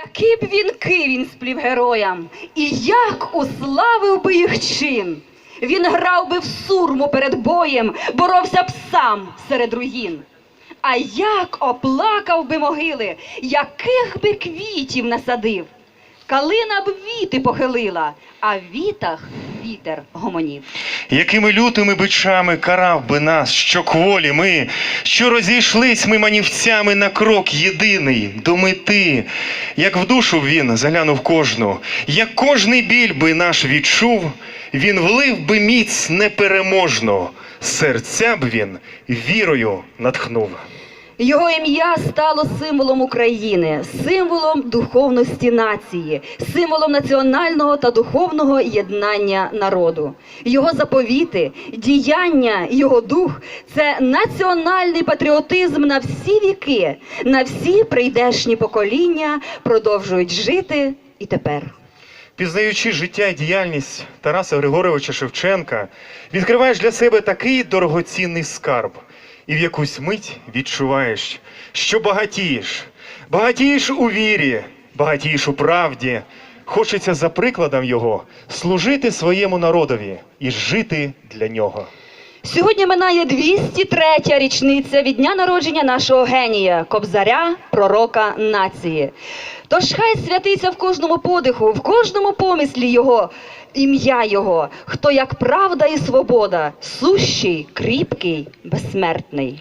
Які б вінки він сплів героям, і як уславив би їх чин. Він грав би в сурму перед боєм, боровся б сам серед руїн. А як оплакав би могили, яких би квітів насадив. Калина б віти похилила, а в вітах вітер гомонів. Якими лютими бичами карав би нас, що кволі ми, що розійшлись ми манівцями на крок єдиний до мети, як в душу він заглянув кожну, як кожний біль би наш відчув, він влив би міць непереможну, серця б він вірою натхнув. Його ім'я стало символом України, символом духовності нації, символом національного та духовного єднання народу. Його заповіти, діяння, його дух це національний патріотизм на всі віки, на всі прийдешні покоління продовжують жити і тепер. Пізнаючи життя і діяльність Тараса Григоровича Шевченка, відкриваєш для себе такий дорогоцінний скарб, і в якусь мить відчуваєш, що багатієш, багатієш у вірі, багатієш у правді. Хочеться за прикладом його служити своєму народові і жити для нього. Сьогодні минає 203-я річниця від дня народження нашого генія, кобзаря, пророка нації. Тож хай святиться в кожному подиху, в кожному помислі його, ім'я його, хто як правда і свобода, сущий, кріпкий, безсмертний.